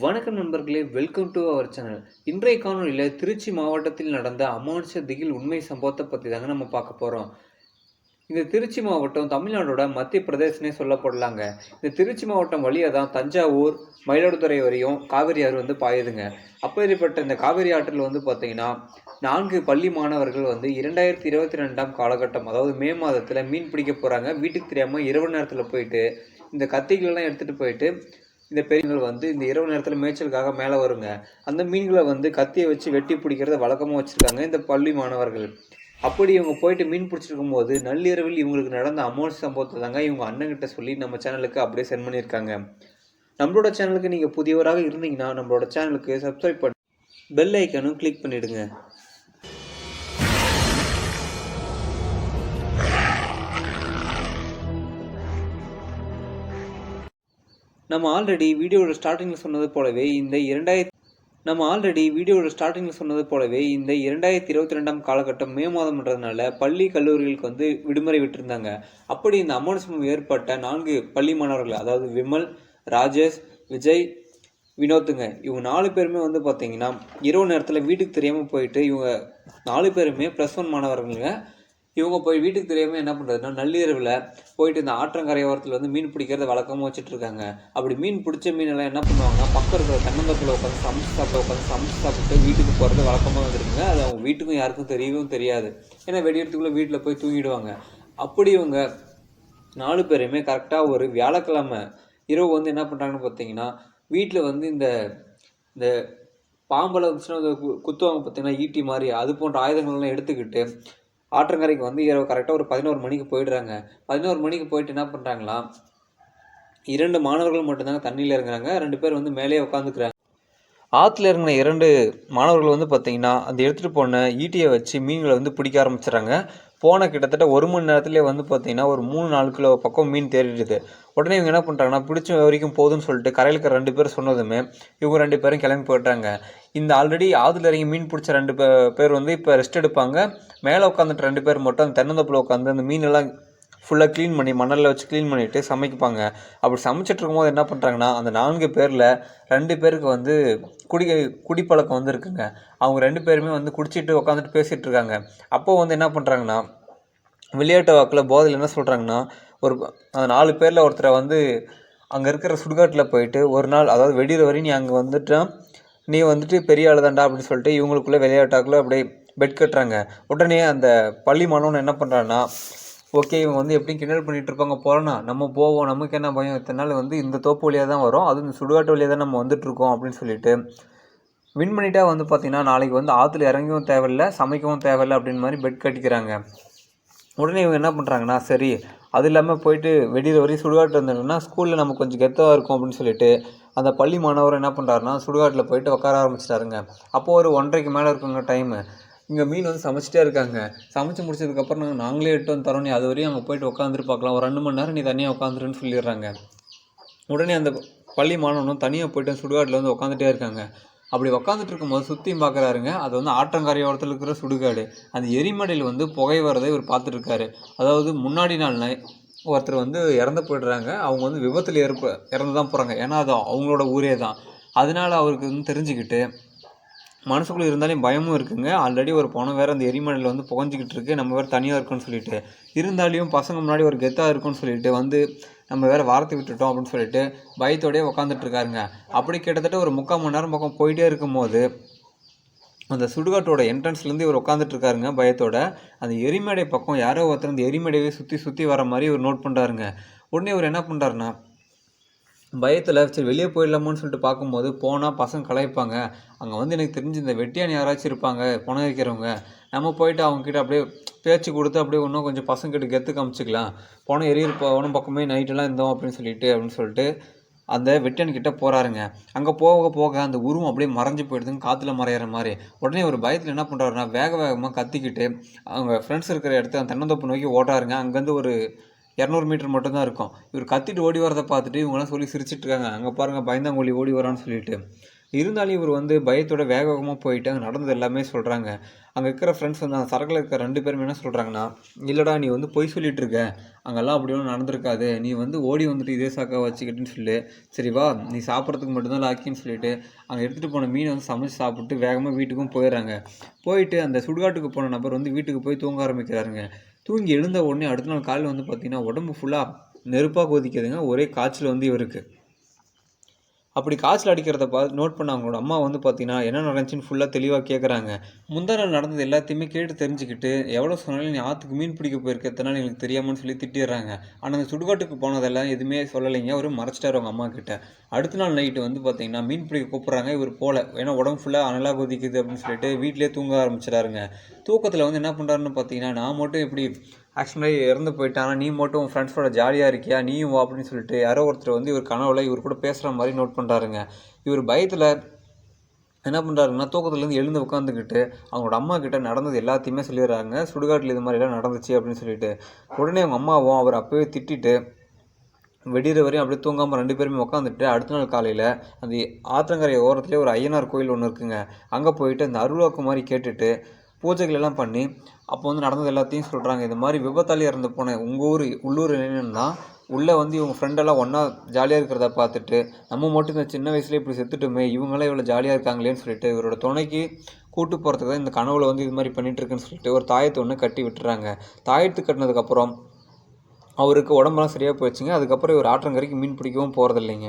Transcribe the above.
வணக்கம் நண்பர்களே welcome to our channel இன்றைய காணொலியில் திருச்சி மாவட்டத்தில் நடந்த அமானுஷ திகில் உண்மை சம்பவத்தை பற்றி தாங்க நம்ம பார்க்க போகிறோம் இந்த திருச்சி மாவட்டம் தமிழ்நாடோட மத்திய பிரதேசனே சொல்லப்படலாங்க. இந்த திருச்சி மாவட்டம் வழியாக தான் தஞ்சாவூர் மயிலாடுதுறை வரையும் காவிரி ஆறு வந்து பாயுதுங்க. அப்பேற்பட்ட இந்த காவிரி ஆற்றில் வந்து பார்த்தீங்கன்னா நான்கு பள்ளி மாணவர்கள் வந்து இரண்டாயிரத்தி இருபத்தி ரெண்டாம் காலகட்டம் அதாவது மே மாதத்தில் மீன் பிடிக்க போகிறாங்க வீட்டுக்கு தெரியாமல் இரவு நேரத்தில் போயிட்டு இந்த கத்திகளெல்லாம் எடுத்துகிட்டு போயிட்டு இந்த பெரியவங்கள் வந்து இந்த இரவு நேரத்தில் மேய்ச்சலுக்காக மேலே வருங்க. அந்த மீன்களை வந்து கத்தியை வச்சு வெட்டி பிடிக்கிறத வழக்கமாக வச்சுருக்காங்க இந்த பள்ளி மாணவர்கள். அப்படி இவங்க போயிட்டு மீன் பிடிச்சிருக்கும் போது நள்ளிரவில் இவங்களுக்கு நடந்த அமௌண்ட் சம்பவத்தை தாங்க இவங்க அண்ணன்கிட்ட சொல்லி நம்ம சேனலுக்கு அப்படியே சென்ட் பண்ணியிருக்காங்க. நம்மளோட சேனலுக்கு நீங்கள் புதியவராக இருந்தீங்கன்னா நம்மளோட சேனலுக்கு சப்ஸ்கிரைப் பண்ணி பெல் ஐக்கனும் கிளிக் பண்ணிவிடுங்க நம்ம ஆல்ரெடி வீடியோட ஸ்டார்டிங்கில் சொன்னது போலவே இந்த இரண்டாயிரத்தி நம்ம ஆல்ரெடி வீடியோட ஸ்டார்டிங்கில் சொன்னது போலவே இந்த இரண்டாயிரத்தி இருபத்தி ரெண்டாம் காலகட்டம் மே மாதம்ன்றதுனால பள்ளி கல்லூரிகளுக்கு வந்து விடுமுறை விட்டுருந்தாங்க. அப்படி இந்த அமௌண்ட் ஏற்பட்ட நான்கு பள்ளி மாணவர்கள் அதாவது விமல் ராஜேஷ் விஜய் வினோத்துங்க இவங்க நாலு பேருமே வந்து பார்த்தீங்கன்னா இரவு நேரத்தில் வீட்டுக்கு தெரியாமல் போயிட்டு இவங்க நாலு பேருமே ப்ளஸ் ஒன் மாணவர்களுங்க. இவங்க போய் வீட்டுக்கு தெரியாமல் என்ன பண்ணுறதுன்னா நள்ளிரவில் போயிட்டு இந்த ஆற்றங்கரையோரத்தில் வந்து மீன் பிடிக்கிறத வழக்கமாக வச்சுட்டு இருக்காங்க அப்படி மீன் பிடிச்ச மீனெல்லாம் என்ன பண்ணுவாங்கன்னா பக்கம் இருக்கிற தென்னந்தோப்பில் உட்காந்து சமைச்சு சாப்பிட உட்காந்து சமைச்சு சாப்பிட்டு வீட்டுக்கு போகிறது வழக்கமாக வந்துருக்குங்க. அது அவங்க வீட்டுக்கும் யாருக்கும் தெரியவும் தெரியாது. ஏன்னா வெடியறதுக்குள்ளே வீட்டில் போய் தூங்கிடுவாங்க. அப்படி இவங்க நாலு பேருமே கரெக்டாக ஒரு வியாழக்கிழமை இரவு வந்து என்ன பண்ணுறாங்கன்னு பார்த்தீங்கன்னா வீட்டில் வந்து இந்த இந்த பாம்பெல்லாம் கு- குத்துவாங்க பார்த்தீங்கன்னா ஈட்டி மாதிரி அது போன்ற ஆயுதங்கள்லாம் எடுத்துக்கிட்டு ஆற்றங்கரைக்கு வந்து இரவு கரெக்டாக ஒரு பதினோரு மணிக்கு போயிடுறாங்க. பதினோரு மணிக்கு போயிட்டு என்ன பண்ணுறாங்களா இரண்டு மாணவர்கள் மட்டும்தாங்க தண்ணியில் இறங்குறாங்க. ரெண்டு பேர் வந்து மேலேயே உட்காந்துக்கிறாங்க ஆற்றுல இறங்கின இரண்டு மாணவர்கள் வந்து பார்த்திங்கன்னா அந்த எடுத்துகிட்டு போன ஈட்டியை வச்சு மீன்களை வந்து பிடிக்க ஆரம்பிச்சிடுறாங்க. போன கிட்டத்தட்ட ஒரு மணி நேரத்துலேயே வந்து பார்த்திங்கன்னா ஒரு மூணு நாலு கிலோ பக்கம் மீன் தேடிடுது உடனே இவங்க என்ன பண்ணுறாங்கன்னா பிடிச்ச வரைக்கும் போதும்னு சொல்லிட்டு கரையில் இருக்கிற ரெண்டு பேர் சொன்னதுமே இவங்க ரெண்டு பேரும் கிளம்பி போயிட்டாங்க இந்த ஆல்ரெடி ஆற்றுல இறங்கி மீன் பிடிச்ச ரெண்டு பேர் வந்து இப்போ ரெஸ்ட் எடுப்பாங்க. மேலே உட்காந்துட்டு ரெண்டு பேர் மட்டும் அந்த தென்னந்தப்பில் உட்காந்து அந்த மீனெல்லாம் ஃபுல்லாக க்ளீன் பண்ணி மணலில் வச்சு க்ளீன் பண்ணிவிட்டு சமைப்பாங்க அப்படி சமைச்சிட்டு இருக்கும்போது என்ன பண்ணுறாங்கன்னா அந்த நான்கு பேரில் ரெண்டு பேருக்கு வந்து குடி குடிப்பழக்கம் வந்து இருக்குங்க. அவங்க ரெண்டு பேருமே வந்து குடிச்சிட்டு உட்காந்துட்டு பேசிகிட்டு இருக்காங்க அப்போது வந்து என்ன பண்ணுறாங்கன்னா விளையாட்டு வாக்கில் போதையில் என்ன சொல்கிறாங்கன்னா ஒரு அந்த நாலு பேரில் ஒருத்தரை வந்து அங்கே இருக்கிற சுடுகாட்டில் போயிட்டு ஒரு நாள் அதாவது வெடிகிற வரையும் நீ அங்கே வந்துட்டா நீ வந்துட்டு பெரிய ஆள் தாண்டா அப்படின்னு சொல்லிட்டு இவங்களுக்குள்ளே விளையாட்டாக்குள்ளே அப்படியே பெட் கட்டுறாங்க. உடனே அந்த பள்ளி மாணவன் என்ன பண்ணுறான்னா ஓகே இவங்க வந்து எப்படியும் கிண்டல் பண்ணிட்டு இருப்பாங்க போகிறோன்னா நம்ம போவோம் நமக்கு என்ன பயம்? இத்தனை நாள் வந்து இந்த தோப்பு வழியாக தான் வரும் அதுவும் இந்த சுடுகாட்டு வழியாக தான் நம்ம வந்துட்டுருக்கோம் அப்படின்னு சொல்லிட்டு வின் பண்ணிட்டா வந்து பார்த்தீங்கன்னா நாளைக்கு வந்து ஆற்றுல இறங்கவும் தேவையில்ல சமைக்கவும் தேவையில்ல அப்படின்னு மாதிரி பெட் கட்டிக்கிறாங்க. உடனே இவங்க என்ன பண்ணுறாங்கன்னா சரி அது இல்லாமல் போயிட்டு வெடிகிற வரையும் சுடுகாட்டு வந்துட்டோம்னா ஸ்கூலில் நம்ம கொஞ்சம் கெத்தாக இருக்கும் அப்படின்னு சொல்லிட்டு அந்த பள்ளி மாணவர் என்ன பண்ணுறாருன்னா சுடுகாட்டில் போயிட்டு உட்கார ஆரம்பிச்சிட்டாருங்க. அப்போது ஒரு ஒன்றரைக்கு மேலே இருக்குங்க டைமு இங்கே மீன் வந்து சமைச்சிட்டே இருக்காங்க. சமைச்சு முடிச்சதுக்கப்புறம் நாங்கள் நாங்களே எட்டு வந்து தரோம். நீ அது வரையும் அங்கே போயிட்டு உட்காந்துட்டு பார்க்கலாம் ஒரு ரெண்டு மணி நேரம் நீ தனியாக உட்காந்துருன்னு சொல்லிடுறாங்க. உடனே அந்த பள்ளி மாணவனும் தனியாக போயிட்டு சுடுகாட்டில் வந்து உட்காந்துட்டே இருக்காங்க. அப்படி உட்காந்துட்டு இருக்கும்போது சுற்றியும் பார்க்குறாருங்க அது வந்து ஆற்றங்கரையோரத்தில் இருக்கிற சுடுகாடு. அந்த எரிமலையில் வந்து புகை வரதை இவர் பார்த்துட்ருக்காரு அதாவது முன்னாடி நாள் நை ஒருத்தர் வந்து இறந்து போயிடுறாங்க. அவங்க வந்து விபத்தில் ஏற்ப இறந்து தான் போகிறாங்க ஏன்னா அது அவங்களோட ஊரே தான். அதனால அவருக்கு வந்து தெரிஞ்சுக்கிட்டு மனசுக்குள்ளே இருந்தாலே பயமும் இருக்குங்க. ஆல்ரெடி ஒரு பணம் வேறு அந்த எரிமலையில் வந்து புகஞ்சிக்கிட்டு இருக்கு. நம்ம வேறு தனியாக இருக்குன்னு சொல்லிட்டு. இருந்தாலையும் பசங்க முன்னாடி ஒரு கெத்தாக இருக்கும்னு சொல்லிட்டு வந்து நம்ம வேறு வாரத்தை விட்டுட்டோம் அப்படின்னு சொல்லிட்டு பயத்தோடயே உட்காந்துட்டு இருக்காருங்க. அப்படி கிட்டத்தட்ட ஒரு முக்கால் மணி நேரம் பக்கம் போயிட்டே இருக்கும்போது அந்த சுடுகாட்டோட என்ட்ரன்ஸ்லேருந்து இவர் உட்காந்துட்டு இருக்காருங்க பயத்தோட. அந்த எரிமடை பக்கம் யாரோ ஒருத்தர் அந்த எரிமலையை சுற்றி சுற்றி வர மாதிரி இவர் நோட் பண்ணுறாருங்க உடனே இவர் என்ன பண்ணுறாருன்னா பயத்தில் சரி வெளியே போயிடலாமோன்னு சொல்லிட்டு பார்க்கும்போது போனால் பசங்க கலாய்ப்பாங்க. அங்கே வந்து எனக்கு தெரிஞ்சு இந்த வெட்டியான் யாராச்சும் இருப்பாங்க பணம் வைக்கிறவங்க நம்ம போயிட்டு அவங்கக்கிட்ட அப்படியே பேச்சு கொடுத்து அப்படியே இன்னும் கொஞ்சம் பசங்கக்கிட்ட கெத்து காமிச்சிக்கலாம். பணம் எரியிற போன பக்கமே நைட்டெல்லாம் இருந்தோம் அப்படின்னு சொல்லிட்டு அப்படின்னு சொல்லிட்டு அந்த வெட்டியான்கிட்ட போகிறாருங்க அங்கே போக போக அந்த உருவம் அப்படியே மறைஞ்சு போயிடுதுங்க காற்றுல மறையிற மாதிரி. உடனே ஒரு பயத்தில் என்ன பண்ணுறாருன்னா வேக வேகமாக கத்திக்கிட்டு அவங்க ஃப்ரெண்ட்ஸ் இருக்கிற இடத்த அந்த தென்னந்தோப்பு நோக்கி ஓடுறாருங்க அங்கேருந்து ஒரு இரநூறு மீட்டர் மட்டும்தான் இருக்கும். இவர் கத்திட்டு ஓடி வரதை பார்த்துட்டு இவங்கெல்லாம் சொல்லி சிரிச்சிட்டு இருக்காங்க அங்கே பாருங்கள் பயந்தாங்கோலி ஓடி வரான்னு சொல்லிட்டு. இருந்தாலும் இவர் வந்து பயத்தோட வேக வேகமாக போயிட்டு அங்கே நடந்தது எல்லாமே சொல்கிறாங்க அங்கே இருக்கிற ஃப்ரெண்ட்ஸ் வந்து அந்த சரக்கில் இருக்கிற ரெண்டு பேருமே என்ன சொல்கிறாங்கன்னா இல்லைடா நீ வந்து பொய் சொல்லிட்டு இருக்க அங்கெல்லாம் அப்படி ஒன்றும் நடந்திருக்காது. நீ வந்து ஓடி வந்துட்டு இதே சாக்கா வச்சுக்கிட்டுன்னு சொல்லி. சரி வா நீ சாப்பிட்றதுக்கு மட்டும்தான் லாக்கின்னு சொல்லிட்டு அங்கே எடுத்துகிட்டு போன மீனை வந்து சமைச்சு சாப்பிட்டு வேகமாக வீட்டுக்கும் போயிடுறாங்க. போயிட்டு அந்த சுடுகாட்டுக்கு போன நபர் வந்து வீட்டுக்கு போய் தூங்க ஆரம்பிக்கிறாருங்க. தூங்கி எழுந்த உடனே அடுத்த நாள் காலையில் வந்து பார்த்திங்கன்னா உடம்பு ஃபுல்லாக நெருப்பாக கொதிக்குதுங்க. ஒரே காய்ச்சல் வந்து இவருக்கு. அப்படி காய்ச்சல் அடிக்கிறத பார்த்து நோட் பண்ண அவங்களோட அம்மா வந்து பார்த்தீங்கன்னா என்ன நடந்துச்சுன்னு ஃபுல்லாக தெளிவாக கேட்குறாங்க முந்தா நாள் நடந்தது எல்லாத்தையுமே கேட்டு தெரிஞ்சுக்கிட்டு எவ்வளோ சொன்னாலும் நீ ஆற்றுக்கு மீன் பிடிக்க போயிருக்க எத்தனை எங்களுக்கு எனக்கு தெரியாமன்னு சொல்லி திட்டிடுறாங்க. ஆனால் அந்த சுடுகாட்டுக்கு போனதெல்லாம் எதுவுமே சொல்லலைங்க. அவரு மறைச்சிட்டாரு அவங்க அம்மா கிட்ட. அடுத்த நாள் நைட்டு வந்து பார்த்தீங்கன்னா மீன் பிடிக்க கூப்பிட்றாங்க. இவர் போல. ஏன்னா உடம்பு ஃபுல்லாக அனலாக கொதிக்குது அப்படின்னு சொல்லிட்டு வீட்டிலே தூங்க ஆரம்பிச்சிடாருங்க தூக்கத்தில் வந்து என்ன பண்ணுறாருன்னு பார்த்தீங்கன்னா நான் மட்டும் எப்படி ஆக்சுவலாக இறந்து போயிட்டான்? நீ மட்டும் உன் ஃப்ரெண்ட்ஸோட ஜாலியாக இருக்கியா? நீயும் வா அப்படின்னு சொல்லிட்டு யாரோ ஒருத்தர் வந்து இவர் கனவுல இவர் கூட பேசுகிற மாதிரி நோட் பண்ணுறாருங்க இவர் பயத்தில் என்ன பண்ணுறாருன்னா தூக்கத்துலேருந்து எழுந்து உட்காந்துக்கிட்டு அவங்களோட அம்மா கிட்ட நடந்தது எல்லாத்தையுமே சொல்லிடுறாங்க. சுடுகாட்டில் இது மாதிரிலாம் நடந்துச்சு அப்படின்னு சொல்லிட்டு உடனே அவங்க அம்மாவும் அவர் அப்போவே திட்டிட்டு வெடிகிற வரையும் அப்படியே தூங்காமல் ரெண்டு பேருமே உட்காந்துட்டு அடுத்த நாள் காலையில் அந்த ஆற்றங்கரை ஓரத்துலேயே ஒரு ஐயனார் கோயில் ஒன்று இருக்குங்க. அங்கே போயிட்டு அந்த அருள்வாக்குமாரி கேட்டுட்டு பூஜைகள் எல்லாம் பண்ணி அப்போ வந்து நடந்தது எல்லாத்தையும் சொல்கிறாங்க இந்த மாதிரி விபத்தாலே இறந்து போன உங்கள் ஊர் உள்ளூர் என்னன்னா உள்ளே வந்து இவங்க ஃப்ரெண்டெல்லாம் ஒன்றா ஜாலியாக இருக்கிறத பார்த்துட்டு நம்ம மட்டும் இந்த சின்ன வயசுலேயே இப்படி செத்துட்டுமே இவங்களாம் இவ்வளோ ஜாலியாக இருக்காங்களேன்னு சொல்லிட்டு இவரோட துணைக்கு கூட்டு போகிறதுக்கு தான் இந்த கனவுல வந்து இது மாதிரி பண்ணிட்டு இருக்குன்னு சொல்லிட்டு ஒரு தாயத்தை ஒன்று கட்டி விட்டுறாங்க. தாயத்து கட்டினதுக்கப்புறம் அவருக்கு உடம்பெல்லாம் சரியாக போயிடுச்சுங்க அதுக்கப்புறம் இவர் ஆற்றங்கரைக்கு மீன் பிடிக்கவும் போகிறதில்லைங்க